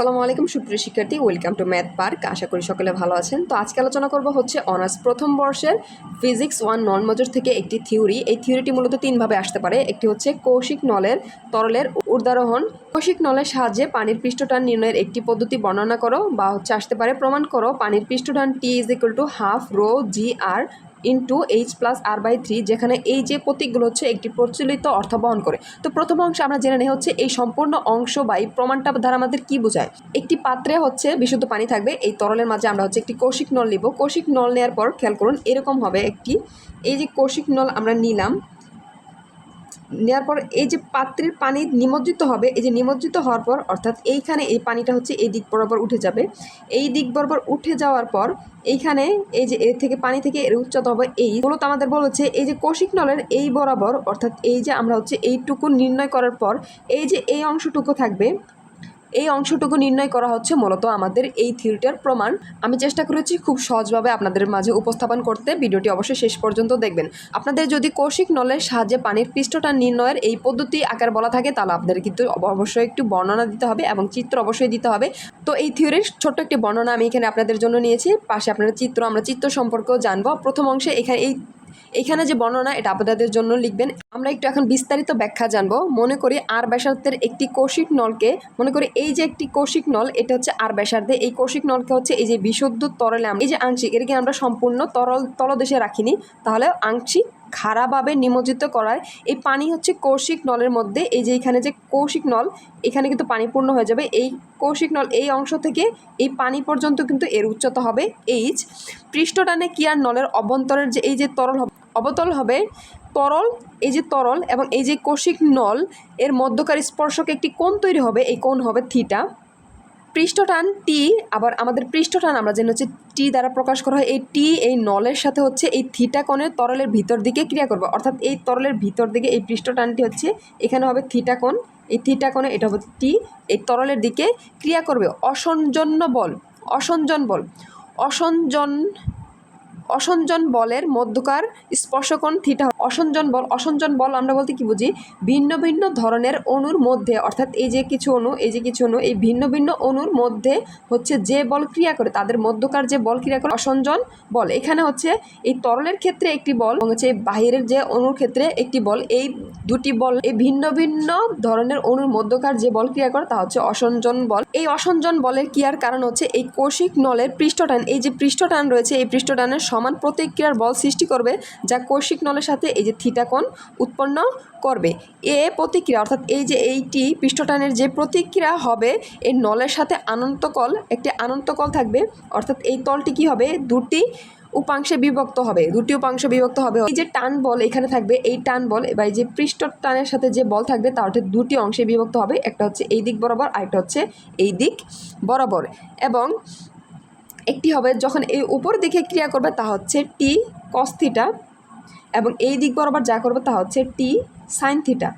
আসসালামু আলাইকুম, সুপ্রিয় শিক্ষার্থী। ওয়েলকাম টু ম্যাথ পার্ক আশা করি সকলে ভালো আছেন। তো আজকে আলোচনা করব হচ্ছে অনার্স প্রথম বর্ষের ফিজিক্স ওয়ান নন মজুর থেকে একটি থিওরি এই থিওরিটি মূলত তিনভাবে আসতে পারে। একটি হচ্ছে কৌশিক নলের তরলের উদারোহণ কৌশিক নলের সাহায্যে পানির পৃষ্ঠটান নির্ণয়ের একটি পদ্ধতি বর্ণনা করো বা হচ্ছে আসতে পারে। প্রমাণ করো, পানির পৃষ্ঠটান T is equal to half rho g r into h plus r by three যেখানে এই যে প্রতীকগুলো হচ্ছে একটি প্রচলিত অর্থ বহন করে। তো প্রথম অংশে আমরা জেনে নেই হচ্ছে এই সম্পূর্ণ অংশ বা এই প্রমাণটা দ্বারা আমাদের কি বোঝায়? একটি পাত্রে হচ্ছে বিশুদ্ধ পানি থাকবে, এই তরলের মাঝে আমরা হচ্ছে একটি কৌশিক নল নিব। কৌশিক নল নেওয়ার পর খেয়াল করুন এরকম হবে একটি, এই যে কৌশিক নল আমরা নিলাম নেওয়ার পর এই যে পাত্রের পানি নিমজ্জিত হবে, এই যে নিমজ্জিত হওয়ার পর, অর্থাৎ এইখানে এই পানিটা হচ্ছে এই দিক বরাবর উঠে যাবে। এই দিক বরাবর উঠে যাওয়ার পর এইখানে এই যে এর থেকে পানি থেকে এর উচ্চতা হবে এই। মূলত আমাদের বলেছে এই যে কৌশিক নলের এই বরাবর, অর্থাৎ এই যে আমরা হচ্ছে এইটুকু নির্ণয় করার পর, এই যে এই অংশটুকু থাকবে এই অংশটুকু নির্ণয় করা হচ্ছে মূলত আমাদের এই থিওরিটার প্রমাণ। আমি চেষ্টা করেছি খুব সহজভাবে আপনাদের মাঝে উপস্থাপন করতে। ভিডিওটি অবশ্যই শেষ পর্যন্ত দেখবেন। আপনাদের যদি কৌশিক নলের সাহায্যে পানির পৃষ্ঠটা নির্ণয়ের এই পদ্ধতি আকার বলা থাকে, তাহলে আপনাদের কিন্তু অবশ্যই একটু বর্ণনা দিতে হবে এবং চিত্র অবশ্যই দিতে হবে। তো এই থিওরির ছোট্ট একটি বর্ণনা আমি এখানে আপনাদের জন্য নিয়েছি। পাশে আপনারা চিত্র, আমরা চিত্র সম্পর্কেও জানব। প্রথম অংশে এখানে এই এখানে যে বর্ণনা, এটা আপনাদের জন্য লিখবেন। আমরা একটু এখন বিস্তারিত ব্যাখ্যা জানব। মনে করি আর ব্যাসার্ধের একটি কৌশিক নলকে, মনে করি এই যে একটি কৌশিক নল, এটা হচ্ছে আর ব্যাসার্ধে। এই কৌশিক নলকে হচ্ছে এই যে বিশুদ্ধ তরলে আমরা এই যে আংশিক, এটাকে আমরা সম্পূর্ণ তরল তলদেশে রাখিনি। তাহলে আংশিক খারাপভাবে নিমজ্জিত করায় এই পানি হচ্ছে কৌশিক নলের মধ্যে। এই যে এখানে যে কৌশিক নল, এখানে কিন্তু পানি পূর্ণ হয়ে যাবে। এই কৌশিক নল এই অংশ থেকে এই পানি পর্যন্ত কিন্তু এর উচ্চতা হবে এইচ। পৃষ্ঠটানে কি আর নলের অভ্যন্তরের যে এই যে তরল হবে অবতল হবে তরল, এই যে তরল এবং এই যে কৌশিক নল, এর মধ্যকার স্পর্শক একটি কোণ তৈরি হবে, এই কোণ হবে থিটা। পৃষ্ঠটান টি আবার আমাদের পৃষ্ঠটান আমরা জেনে হচ্ছে টি দ্বারা প্রকাশ করা হয়, এই টি এই নলের সাথে হচ্ছে এই থিটা কোণের তরলের ভিতর দিকে ক্রিয়া করবে, অর্থাৎ এই তরলের ভিতর দিকে এই পৃষ্ঠটানটি হচ্ছে এখানে হবে থিটা কোণ, এই থিটা কোণে এটা হবে টি এই তরলের দিকে ক্রিয়া করবে। অসঞ্জন্য বল, অসঞ্জন বল, অসঞ্জন অসঞ্জন বলের মধ্যকার স্পর্শকোণ থিটা অসঞ্জন বল অসঞ্জন বল আমরা বলতে কি বুঝি? ভিন্ন ভিন্ন ধরনের অণুর মধ্যে, অর্থাৎ এই যে কিছু অণু, এই যে কিছু অণু, এই ভিন্ন ভিন্ন অণুর মধ্যে হচ্ছে যে বল ক্রিয়া করে, তাদের মধ্যকার যে বল ক্রিয়া করে, অসঞ্জন বল। এখানে হচ্ছে এই তরলের ক্ষেত্রে একটি বল এবং হচ্ছে বাহিরের যে অণুর ক্ষেত্রে একটি বল, এই দুটি বল, এই ভিন্ন ভিন্ন ধরনের অণুর মধ্যকার যে বল ক্রিয়া করে, তা হচ্ছে অসঞ্জন বল। এই অসঞ্জন বলের ক্রিয়ার কারণ হচ্ছে এই কৌশিক নলের পৃষ্ঠটান, এই যে পৃষ্ঠটান রয়েছে, এই পৃষ্ঠটানের সমান প্রতিক্রিয়ার বল সৃষ্টি করবে যা কৌশিক নলের সাথে এই যে থিটাকোণ উৎপন্ন করবে। এ প্রতিক্রিয়া, অর্থাৎ এই যে এইটি পৃষ্ঠটানের যে প্রতিক্রিয়া হবে এই নলের সাথে আনন্তকল একটি আনন্তকল থাকবে, অর্থাৎ এই তলটি কি হবে? দুটি উপাংশে বিভক্ত হবে। দুটি উপাংশ বিভক্ত হবে। এই যে টান বল এখানে থাকবে, এই টান বল এবার এই যে পৃষ্ঠ টানের সাথে যে বল থাকবে তা অর্থাৎ দুটি অংশে বিভক্ত হবে, একটা হচ্ছে এই দিক বরাবর, আরেকটা হচ্ছে এই দিক বরাবর। এবং একটি হবে যখন এই উপর দিকে ক্রিয়া করবে তা হচ্ছে টি কস্থিটা এবং এই দিক বরাবর যা করবে তা হচ্ছে টি সাইন থিটা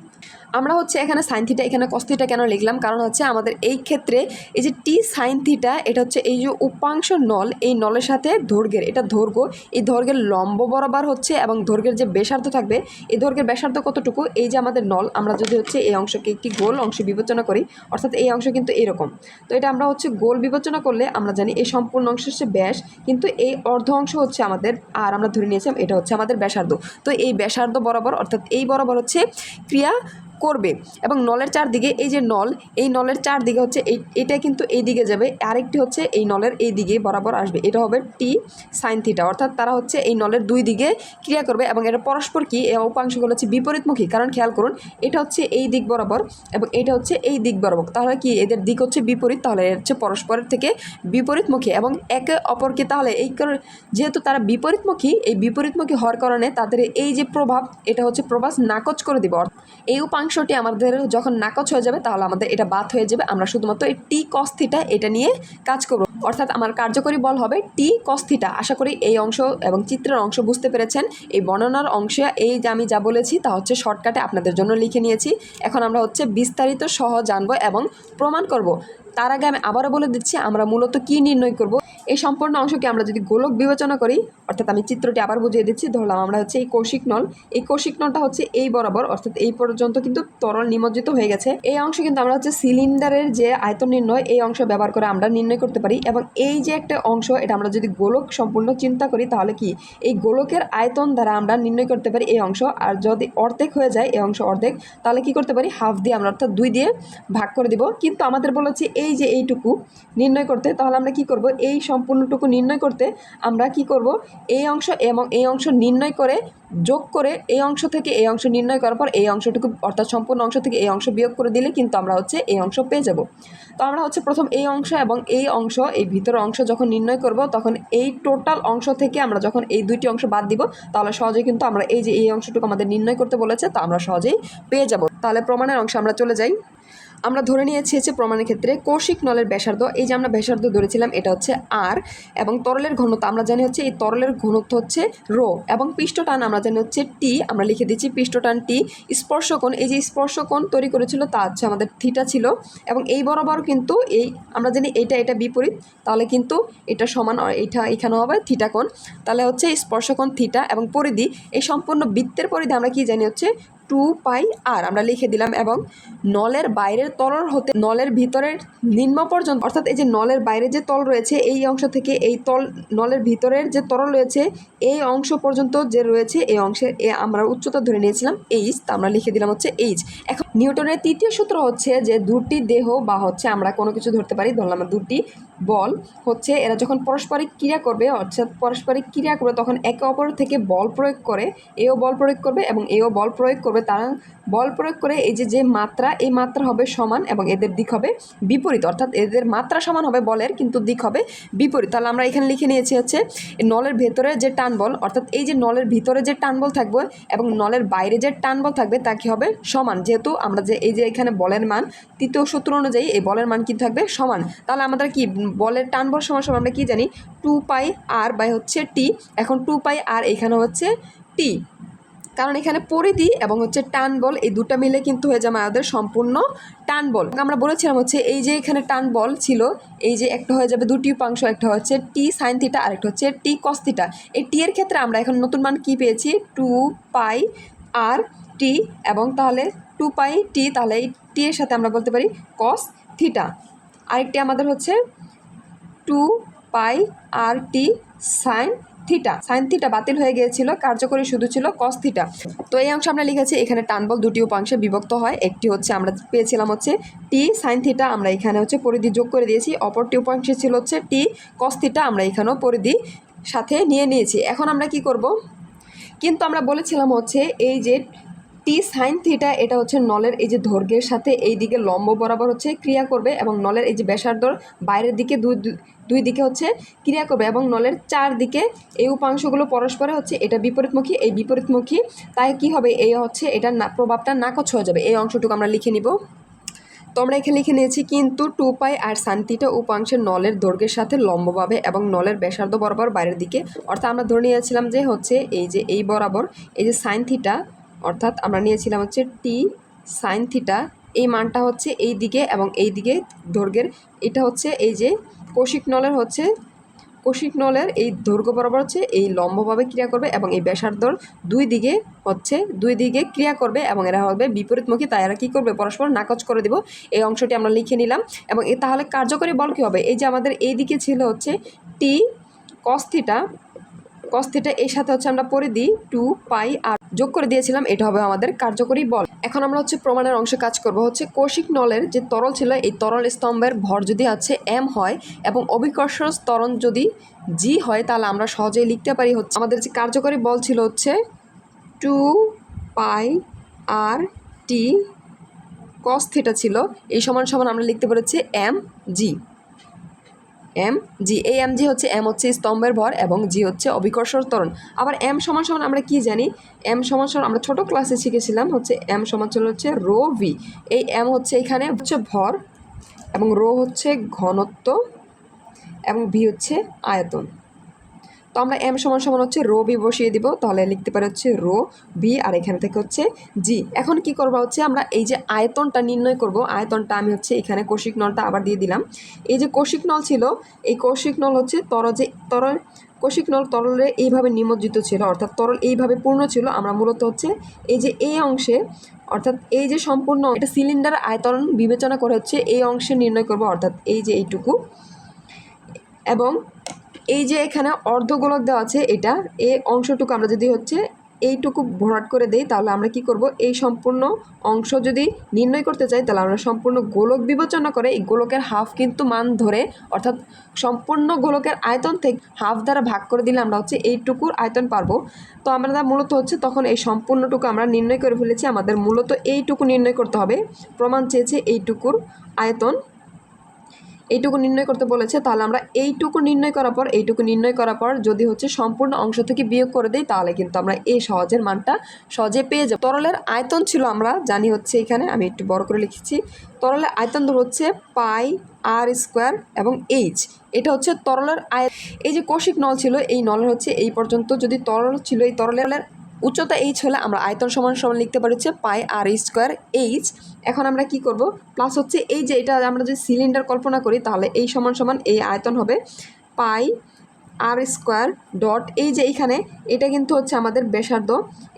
আমরা হচ্ছে এখানে সাইন থিটা এখানে কস্থিটা কেন লিখলাম? কারণ হচ্ছে আমাদের এই ক্ষেত্রে এই যে টি সাইন থিটা এটা হচ্ছে এই যে উপাংশ নল, এই নলের সাথে দৈর্ঘ্যের, এটা দৈর্ঘ্য, এই দৈর্ঘ্যের লম্ব বরাবর হচ্ছে এবং দৈর্ঘ্যের যে ব্যাসার্ধ থাকবে, এই দৈর্ঘ্যের ব্যাসার্ধ কতটুকু? এই যে আমাদের নল, আমরা যদি হচ্ছে এই অংশকে একটি গোল অংশ বিবেচনা করি, অর্থাৎ এই অংশ কিন্তু এরকম। তো এটা আমরা হচ্ছে গোল বিবেচনা করলে আমরা জানি এই সম্পূর্ণ অংশ হচ্ছে ব্যাস, কিন্তু এই অর্ধ অংশ হচ্ছে আমাদের, আর আমরা ধরে নিয়েছিলাম এটা হচ্ছে আমাদের ব্যাসার্ধ। তো এই ব্যাসার্ধ বরাবর, অর্থাৎ এই বরাবর হচ্ছে ক্রিয়া করবে। এবং নলের চারদিকে এই যে নল, এই নলের চারদিকে হচ্ছে এই, এটা কিন্তু এই দিকে যাবে, আরেকটি হচ্ছে এই নলের এই দিকে বরাবর আসবে। এটা হবে টি সাইন থিটা অর্থাৎ তারা হচ্ছে এই নলের দুই দিকে ক্রিয়া করবে এবং এটা পরস্পর কি উপাংশগুলো হচ্ছে বিপরীতমুখী। কারণ খেয়াল করুন, এটা হচ্ছে এই দিক বরাবর এবং এটা হচ্ছে এই দিক বরাবর। তাহলে কি, এদের দিক হচ্ছে বিপরীত, তাহলে হচ্ছে পরস্পরের থেকে বিপরীতমুখী এবং একে অপরকে তাহলে এই কারণে যেহেতু তারা বিপরীতমুখী, এই বিপরীতমুখী হওয়ার কারণে তাদের এই যে প্রভাব, এটা হচ্ছে প্রভাস নাকচ করে দিব। এই উপাংশটি আমাদের যখন নাকচ হয়ে যাবে, তাহলে আমাদের এটা বাদ হয়ে যাবে। আমরা শুধুমাত্র এই টি কস্থিটা এটা নিয়ে কাজ করব। অর্থাৎ আমার কার্যকরী বল হবে টি কস্থিটা আশা করি এই অংশ এবং চিত্রের অংশ বুঝতে পেরেছেন। এই বর্ণনার অংশে, এই যে আমি যা বলেছি, তা হচ্ছে শর্টকাটে আপনাদের জন্য লিখে নিয়েছি। এখন আমরা হচ্ছে বিস্তারিত, সহ জানব এবং প্রমাণ করব। তার আগে আমি আবারও বলে দিচ্ছি, আমরা মূলত কি নির্ণয় করব। এই সম্পূর্ণ অংশকে আমরা যদি গোলক বিবেচনা করি, অর্থাৎ আমি চিত্রটি আবার বুঝিয়ে দিচ্ছি, ধরলাম আমরা হচ্ছে এই কৌশিক নল। এই কৌশিক নলটা হচ্ছে এই বরাবর, অর্থাৎ এই পর্যন্ত কিন্তু তরল নিমজ্জিত হয়ে গেছে। এই অংশ কিন্তু আমরা হচ্ছে সিলিন্ডারের যে আয়তন নির্ণয়, এই অংশ ব্যবহার করে আমরা নির্ণয় করতে পারি এবং এই যে একটা অংশ, এটা আমরা যদি গোলক সম্পূর্ণ চিন্তা করি, তাহলে কি? এই গোলকের আয়তন দ্বারা আমরা নির্ণয় করতে পারি এই অংশ, আর যদি অর্ধেক হয়ে যায় এই অংশ অর্ধেক, তাহলে কি করতে পারি? হাফ দিয়ে আমরা অর্থাৎ দুই দিয়ে ভাগ করে দিব। কিন্তু আমাদের বলেছি এই যে এইটুকু নির্ণয় করতে, তাহলে আমরা কি করব? এই সম্পূর্ণটুকু নির্ণয় করতে আমরা কি করব? এই অংশ এবং এই অংশ নির্ণয় করে, যোগ করে এই অংশ থেকে এই অংশ নির্ণয় করার পর এই অংশটুকু, অর্থাৎ সম্পূর্ণ অংশ থেকে এই অংশ বিয়োগ করে দিলে কিন্তু আমরা হচ্ছে এই অংশ পেয়ে যাব। তো আমরা হচ্ছে প্রথম এই অংশ এবং এই অংশ, এই ভিতরের অংশ যখন নির্ণয় করব, তখন এই টোটাল অংশ থেকে আমরা যখন এই দুইটি অংশ বাদ দিব, তাহলে সহজেই কিন্তু আমরা এই যে এই অংশটুকু আমাদের নির্ণয় করতে বলেছে, তা আমরা সহজেই পেয়ে যাব। তাহলে প্রমাণের অংশ আমরা চলে যাই। আমরা ধরে নিয়েছি হচ্ছে প্রমাণের ক্ষেত্রে কৌশিক নলের ব্যাসার্ধ। এই যে আমরা ব্যাসার্ধ ধরেছিলাম, এটা হচ্ছে আর এবং তরলের ঘনত্ব আমরা জানি হচ্ছে এই তরলের ঘনত্ব হচ্ছে রো এবং পৃষ্ঠটান আমরা জানি হচ্ছে টি আমরা লিখে দিচ্ছি পৃষ্ঠটান টি স্পর্শকোণ, এই যে স্পর্শকোণ তৈরি করেছিল তা হচ্ছে আমাদের থিটা ছিল এবং এই বরাবর কিন্তু এই আমরা জানি এইটা এটা বিপরীত। তাহলে কিন্তু এটা সমান এইটা এখানে হবে থিটাকোণ তাহলে হচ্ছে স্পর্শকোণ থিটা এবং পরিধি, এই সম্পূর্ণ বৃত্তের পরিধি আমরা কি জানি হচ্ছে টু পাই আর আমরা লিখে দিলাম এবং নলের বাইরের তরল হতে নলের ভিতরের নিম্ন পর্যন্ত, অর্থাৎ এই যে নলের বাইরে যে তল রয়েছে, এই অংশ থেকে এই তল, নলের ভিতরের যে তরল রয়েছে, এই অংশ পর্যন্ত যে রয়েছে, এই অংশের এ আমরা উচ্চতা ধরে নিয়েছিলাম এইচ তা আমরা লিখে দিলাম হচ্ছে এইচ এখন নিউটনের তৃতীয় সূত্র হচ্ছে যে দুটি দেহ বা হচ্ছে আমরা কোনো কিছু ধরতে পারি, ধরলাম দুটি বল, হচ্ছে এরা যখন পারস্পরিক ক্রিয়া করবে, অর্থাৎ পারস্পরিক ক্রিয়া করবে, তখন একে অপর থেকে বল প্রয়োগ করে, এও বল প্রয়োগ করবে এবং এও বল প্রয়োগ করবে, তারা বল প্রয়োগ করে এই যে যে মাত্রা, এই মাত্রা হবে সমান এবং এদের দিক হবে বিপরীত। অর্থাৎ এদের মাত্রা সমান হবে বলের, কিন্তু দিক হবে বিপরীত। তাহলে আমরা এখানে লিখে নিয়েছি হচ্ছে নলের ভেতরে যে টান বল, অর্থাৎ এই যে নলের ভিতরে যে টান বল থাকবে এবং নলের বাইরে যে টান বল থাকবে তা কি হবে সমান। যেহেতু আমরা যে, এই যে এখানে বলের মান, তৃতীয় সূত্র অনুযায়ী এই বলের মান কিন্তু থাকবে সমান। তাহলে আমাদের কি বলের টান বল সমান সমান আমরা কি জানি? টু পাই আর বাই হচ্ছে টি। এখন টু পাই আর এখানে হচ্ছে টি। কারণ এখানে পরিধি এবং হচ্ছে টান বল, এই দুটো মিলে কিন্তু হয়ে যাবে আমাদের সম্পূর্ণ টান বল। আমরা বলেছিলাম হচ্ছে এই যে এখানে টান বল ছিল, এই যে একটা হয়ে যাবে দুটি উপাংশ একটা হচ্ছে টি সাইন থিটা আর একটা হচ্ছে টি কস থিটা এই টি এর ক্ষেত্রে আমরা এখন নতুন মান কি পেয়েছি? টু পাই আর টি এবং তাহলে টু পাই টি তাহলে এই টি এর সাথে আমরা বলতে পারি কস থিটা আরেকটি আমাদের হচ্ছে two pi r T sine theta sine theta বাতিল হয়ে গিয়েছিল, কার্যকরী শুধু ছিল কস থিটা তো এই অংশ আমরা লিখেছি, এখানে টানবল দুটি উপাংশে বিভক্ত হয়। একটি হচ্ছে আমরা পেয়েছিলাম হচ্ছে টি সাইন থিটা আমরা এখানে হচ্ছে পরিধি যোগ করে দিয়েছি, অপরটি উপাংশে ছিল হচ্ছে টি কস থিটা আমরা এখানেও পরিধি সাথে নিয়ে নিয়েছি। এখন আমরা কি করব? কিন্তু আমরা বলেছিলাম হচ্ছে এই যে টি সাইন থিটা, এটা হচ্ছে নলের এই যে দৈর্ঘ্যের সাথে এই দিকে লম্ব বরাবর হচ্ছে ক্রিয়া করবে এবং নলের এই যে ব্যাসার্ধর বাইরের দিকে দুই দুই- দিকে হচ্ছে ক্রিয়া করবে এবং নলের চার দিকে এই উপাংশগুলো পরস্পরে হচ্ছে এটা বিপরীতমুখী, এই বিপরীতমুখী, তাই কি হবে? এই হচ্ছে এটা না প্রভাবটা নাকচ হয়ে যাবে। এই অংশটুকু আমরা লিখে নিব। তো আমরা এখানে লিখে নিয়েছি কিন্তু টু পাই আর শান্তিটা উপাংশের নলের দৈর্ঘ্যের সাথে লম্বভাবে এবং নলের ব্যাসার্ধ বরাবর বাইরের দিকে। অর্থাৎ আমরা ধরে নিয়েছিলাম যে হচ্ছে এই যে এই বরাবর এই যে সাইন থিটা অর্থাৎ আমরা নিয়েছিলাম হচ্ছে টি সাইন থিটা এই মানটা হচ্ছে এই দিকে এবং এই দিকে দৈর্ঘ্যের, এটা হচ্ছে এই যে কৌশিক নলের হচ্ছে কৌশিক নলের এই দৈর্ঘ্য বরাবর হচ্ছে এই লম্বভাবে ক্রিয়া করবে এবং এই ব্যাসার্ধর দুই দিকে হচ্ছে, দুই দিকে ক্রিয়া করবে এবং এরা হবে বিপরীতমুখী, তাই এরা কী করবে? পরস্পর নাকচ করে দিব। এই অংশটি আমরা লিখে নিলাম এবং এ তাহলে কার্যকরী বল কী হবে? এই যে আমাদের এই দিকে ছিল হচ্ছে টি কস্থিটা কস্থিটা এর সাথে হচ্ছে আমরা পরে দিই টু পাই আর যোগ করে দিয়েছিলাম, এটা হবে আমাদের কার্যকরী বল। এখন আমরা হচ্ছে প্রমাণের অংশে কাজ করব। হচ্ছে কৌশিক নলের যে তরল ছিল, এই তরল স্তম্ভের ভর যদি আছে এম হয় এবং অভিকর্ষ ত্বরণ যদি জি হয়, তাহলে আমরা সহজেই লিখতে পারি হচ্ছে আমাদের যে কার্যকরী বল ছিল হচ্ছে টু পাই আর টি কস থিটা ছিল, এই সমান সমান আমরা লিখতে পেরেছি এম জি এম, জি, এই এম, জি হচ্ছে এম হচ্ছে স্তম্ভের ভর এবং জি হচ্ছে অবিকর্ষর ত্বরণ। আবার এম সমান সমান আমরা কি জানি? এম সমান সমান আমরা ছোট ক্লাসে শিখেছিলাম, হচ্ছে এম সমান সমান হচ্ছে রো ভি এই এম হচ্ছে এখানে হচ্ছে ভর এবং রো হচ্ছে ঘনত্ব এবং ভি হচ্ছে আয়তন। তো আমরা এম সমান সমান হচ্ছে রো বি বসিয়ে দিব, তাহলে লিখতে পারি হচ্ছে রো বি, আর এখান থেকে হচ্ছে জি। এখন কি করব হচ্ছে আমরা এই যে আয়তনটা নির্ণয় করব, আয়তনটা আমি হচ্ছে এখানে কৌশিক নলটা আবার দিয়ে দিলাম। এই যে কৌশিক নল ছিল, এই কৌশিক নল হচ্ছে তর যে তরল কৌশিক নল তরলে এইভাবে নিমজ্জিত ছিল, অর্থাৎ তরল এইভাবে পূর্ণ ছিল। আমরা মূলত হচ্ছে এই যে এই অংশে, অর্থাৎ এই যে সম্পূর্ণ এটা সিলিন্ডার আয়তন বিবেচনা করে হচ্ছে এই অংশে নির্ণয় করব, অর্থাৎ এই যে এইটুকু। এবং এই যে এখানে অর্ধগোলক দেওয়া আছে, এটা এই অংশটুকু আমরা যদি হচ্ছে এইটুকু ভরাট করে দেই, তাহলে আমরা কি করব? এই সম্পূর্ণ অংশ যদি নির্ণয় করতে চাই, তাহলে আমরা সম্পূর্ণ গোলক বিবেচনা করে এই গোলকের হাফ কিন্তু মান ধরে, অর্থাৎ সম্পূর্ণ গোলকের আয়তন থেকে হাফ দ্বারা ভাগ করে দিলে আমরা হচ্ছে এইটুকুর আয়তন পারব। তো আমরা মূলত হচ্ছে তখন এই সম্পূর্ণটুকু আমরা নির্ণয় করে ফেলেছি, আমাদের মূলত এইটুকু নির্ণয় করতে হবে। প্রমাণ চেয়েছে এইটুকুর আয়তন। এইটুকু নির্ণয় করতে বলেছে, তাহলে আমরা এইটুকু নির্ণয় করার পর, এইটুকু নির্ণয় করার পর যদি হচ্ছে সম্পূর্ণ অংশ থেকে বিয়োগ করে দিই, তাহলে কিন্তু আমরা এই সহজের মানটা সহজে পেয়ে যাব। তরলের আয়তন ছিল আমরা জানি হচ্ছে এখানে, আমি একটু বড় করে লিখেছি। তরলের আয়তন ধর হচ্ছে পাই আর স্কোয়ার এবং এইচ। এটা হচ্ছে তরলের আয় এই যে কৌশিক নল ছিল, এই নলের হচ্ছে এই পর্যন্ত যদি তরল ছিল, এই তরলের উচ্চতা এইচ হলে আমরা আয়তন সমান সমান লিখতে পারি হচ্ছে পাই আর স্কোয়ার এইচ এখন আমরা কি করব? প্লাস হচ্ছে এই যে এটা আমরা যদি সিলিন্ডার কল্পনা করি, তাহলে এই সমান সমান এই আয়তন হবে পাই আর স্কোয়ার ডট এই যে এইখানে এটা কিন্তু হচ্ছে আমাদের বেসার্ধ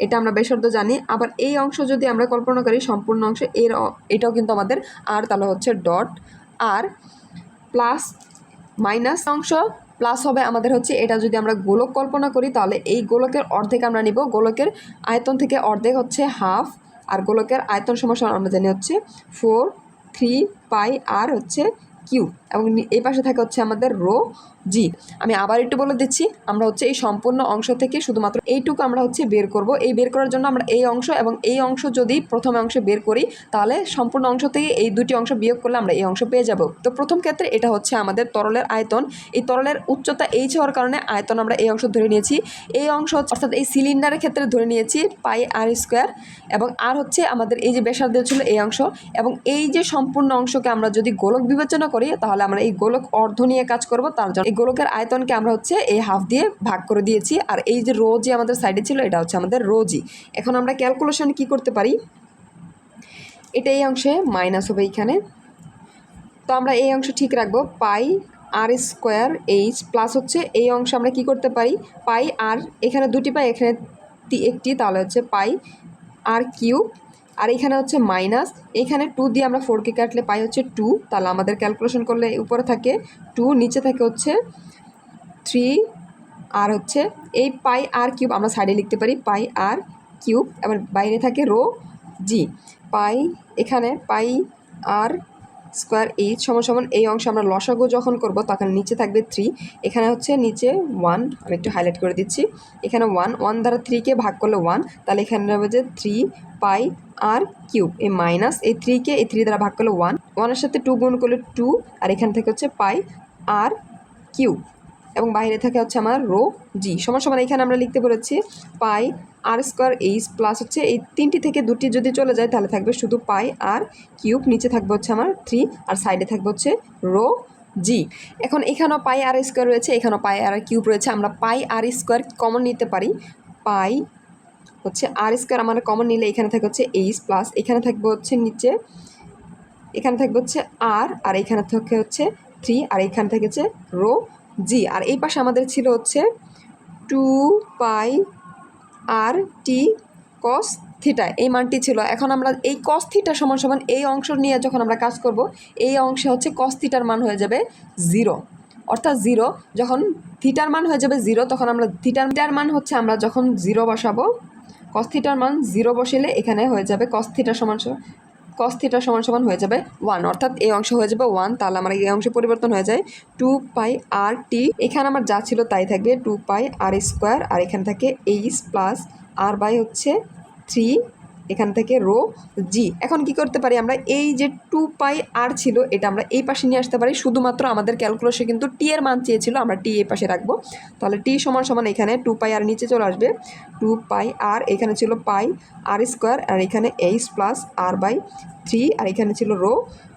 এটা আমরা বেসার্ধ জানি। আবার এই অংশ যদি আমরা কল্পনা করি, সম্পূর্ণ অংশ, এর এটাও কিন্তু আমাদের আর তাহলে হচ্ছে ডট আর প্লাস মাইনাস অংশ প্লাস হবে আমাদের হচ্ছে এটা যদি আমরা গোলক কল্পনা করি, তাহলে এই গোলকের অর্ধেক আমরা নিব। গোলকের আয়তন থেকে অর্ধেক হচ্ছে হাফ, আর গোলকের আয়তন সমস্যা আমরা জানি হচ্ছে ফোর থ্রি পাই আর হচ্ছে কিউ। এবং এই পাশে থাকে হচ্ছে আমাদের রো জি। আমি আবার একটু বলে দিচ্ছি, আমরা হচ্ছে এই সম্পূর্ণ অংশ থেকে শুধুমাত্র এইটুকু আমরা হচ্ছে বের করব। এই বের করার জন্য আমরা এই অংশ এবং এই অংশ যদি প্রথম অংশে বের করি, তাহলে সম্পূর্ণ অংশ থেকে এই দুটি অংশ বিয়োগ করলে আমরা এই অংশ পেয়ে যাব। তো প্রথম ক্ষেত্রে এটা হচ্ছে আমাদের তরলের আয়তন। এই তরলের উচ্চতা এইচ হওয়ার কারণে আয়তন আমরা এই অংশ ধরে নিয়েছি। এই অংশ অর্থাৎ এই সিলিন্ডারের ক্ষেত্রে ধরে নিয়েছি পাই আর স্কোয়ার এবং আর হচ্ছে আমাদের এই যে বেসার্ধ ছিল এই অংশ এবং এই যে সম্পূর্ণ অংশকে আমরা যদি গোলক বিবেচনা করি, তাহলে আমরা এই গোলক অর্ধ নিয়ে কাজ করব, তার জন্য এই গোলকের আয়তনকে আমরা হচ্ছে এই হাফ দিয়ে ভাগ করে দিয়েছি। আর এই যে রো যে আমাদের সাইডে ছিল, এটা হচ্ছে আমাদের রোজি। এখন আমরা ক্যালকুলেশন কি করতে পারি? এটা এই অংশে মাইনাস হবে এইখানে। তো আমরা এই অংশ ঠিক রাখব, pi r square h plus হচ্ছে এই অংশ আমরা কি করতে পারি? পাই আর এখানে দুটি পাই, এখানে একটি, তাহলে হচ্ছে পাই আর কিউ আর এখানে হচ্ছে মাইনাস এখানে টু দিয়ে আমরা ফোরকে কাটলে পাই হচ্ছে টু তাহলে আমাদের ক্যালকুলেশন করলে উপরে থাকে টু নিচে থাকে হচ্ছে থ্রি আর হচ্ছে এই পাই আর কিউব আমরা সাইডে লিখতে পারি, পাই আর কিউব এবার বাইরে থাকে রো জি পাই এখানে, পাই আর স্কোয়ার এইচ সমান সমান এই অংশে আমরা লসাগু যখন করব, তখন নিচে থাকবে থ্রি এখানে হচ্ছে নিচে ওয়ান আমি একটু হাইলাইট করে দিচ্ছি। এখানে ওয়ান ওয়ান দ্বারা থ্রিকে ভাগ করলে ওয়ান তাহলে এখানে হবে যে থ্রি পাই আর কিউব এই মাইনাস এই থ্রিকে এই থ্রি দ্বারা ভাগ করলে ওয়ান ওয়ানের সাথে টু গুণ করলে টু আর এখান থেকে হচ্ছে পাই আর কিউব এবং বাইরে থাকে হচ্ছে আমার রো জি। সমান সমান এখানে আমরা লিখতে বলেছি pi r square h plus হচ্ছে এই তিনটি থেকে দুটি যদি চলে যায় তাহলে থাকবে শুধু পাই আর কিউব। নিচে থাকবে হচ্ছে আমার থ্রি আর সাইডে থাকবে হচ্ছে রো জি। এখন এখানেও পাই আর স্কোয়ার রয়েছে, এখানেও পাই আর কিউব রয়েছে। আমরা পাই আর স্কোয়ার কমন নিতে পারি। পাই হচ্ছে আর স্কোয়ার আমার কমন নিলে এখানে থাকবে হচ্ছে এইচ প্লাস, এখানে থাকবে হচ্ছে নিচে, এখানে থাকবে হচ্ছে আর আর এখানে থাকে হচ্ছে থ্রি, আর এখানে থেকে হচ্ছে রো জি, আর এই পাশে আমাদের ছিল হচ্ছে টু পাই আর টি কস থিটা এই মানটি ছিল। এখন আমরা এই কস থিটা সমান সমান এই অংশ নিয়ে যখন আমরা কাজ করব, এই অংশে হচ্ছে কস থিটার মান হয়ে যাবে জিরো অর্থাৎ জিরো যখন থিটার মান হয়ে যাবে জিরো তখন আমরা থিটার থিটার মান হচ্ছে আমরা যখন জিরো বসাবো কস থিটার মান জিরো বসিলে এখানে হয়ে যাবে কস থিটা সমান কস থিটা সমান সমান হয়ে যাবে ওয়ান অর্থাৎ এই অংশ হয়ে যাবে ওয়ান তাহলে আমার এই অংশ পরিবর্তন হয়ে যায় টু পাই আর টি এখানে আমার যা ছিল তাই থাকবে টু পাই আর স্কোয়ার আর এখানে থাকে এইচ প্লাস আর বাই হচ্ছে থ্রি এখান থেকে রো জি। এখন কি করতে পারি আমরা? এই যে টু পাই আর ছিল, এটা আমরা এই পাশে নিয়ে আসতে পারি। শুধুমাত্র আমাদের ক্যালকুলেশনে কিন্তু টি এর মান চেয়েছিল, আমরা টি এই পাশে রাখব। তাহলে টি সমান সমান এখানে টু পাই আর নিচে চলে আসবে। টু পাই আর এখানে ছিল পাই আর স্কোয়ার, আর এখানে h plus r by three, আর এখানে ছিল রো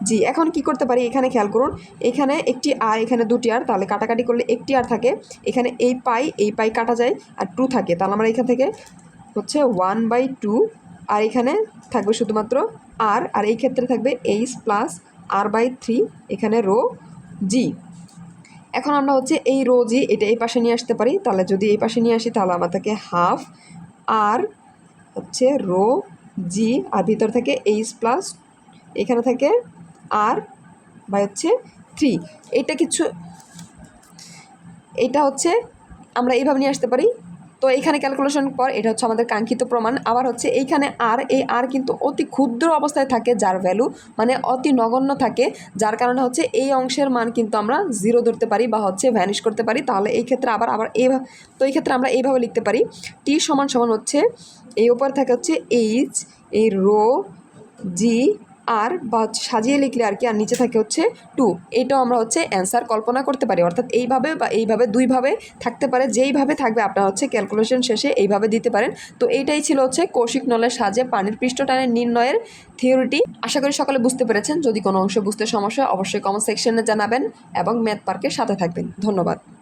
জি। এখন কি করতে পারি এখানে খেয়াল করুন, এখানে একটি আর, এখানে দুটি আর, তাহলে কাটাকাটি করলে একটি আর থাকে। এখানে এই পাই এই পাই কাটা যায়, আর টু থাকে। তাহলে আমরা এখান থেকে হচ্ছে ওয়ান বাই টু আর এখানে থাকবে শুধুমাত্র আর আর এই ক্ষেত্রে থাকবে H plus R by three এখানে রো জি এখন আমরা হচ্ছে এই রো জি এটা এই পাশে নিয়ে আসতে পারি। তাহলে যদি এই পাশে নিয়ে আসি, তাহলে আমার থাকে হাফ আর হচ্ছে রো জি আর ভিতর থেকে এইচ প্লাস এখানে থাকে আর বাই হচ্ছে থ্রি এটা কিছু, এটা হচ্ছে আমরা এইভাবে নিয়ে আসতে পারি। তো এইখানে ক্যালকুলেশন পর এটা হচ্ছে আমাদের কাঙ্ক্ষিত প্রমাণ। আবার হচ্ছে এইখানে আর এই আর কিন্তু অতি ক্ষুদ্র অবস্থায় থাকে যার ভ্যালু মানে অতি নগণ্য থাকে, যার কারণে হচ্ছে এই অংশের মান কিন্তু আমরা জিরো ধরতে পারি বা হচ্ছে ভ্যানিশ করতে পারি। তাহলে এই ক্ষেত্রে আবার আবার এইভাবে তো এই ক্ষেত্রে আমরা এইভাবে লিখতে পারি। টি সমান সমান হচ্ছে, এই উপর থাকে হচ্ছে এইচ এই রো জি আর বা সাজিয়ে লিখলে আর কি, আর নিচে থাকে হচ্ছে টু। এটাও আমরা হচ্ছে অ্যান্সার কল্পনা করতে পারি। অর্থাৎ এইভাবে বা এইভাবে, দুইভাবে থাকতে পারে। যেইভাবে থাকবে আপনার হচ্ছে ক্যালকুলেশন শেষে এইভাবে দিতে পারেন। তো এইটাই ছিল হচ্ছে কৌশিক নলের সাজে পানির পৃষ্ঠটানের নির্ণয়ের থিওরিটি আশা করি সকলে বুঝতে পেরেছেন। যদি কোনো অংশ বুঝতে সমস্যা অবশ্যই কমেন্ট সেকশনে জানাবেন এবং ম্যাথ পার্কের সাথে থাকবেন। ধন্যবাদ।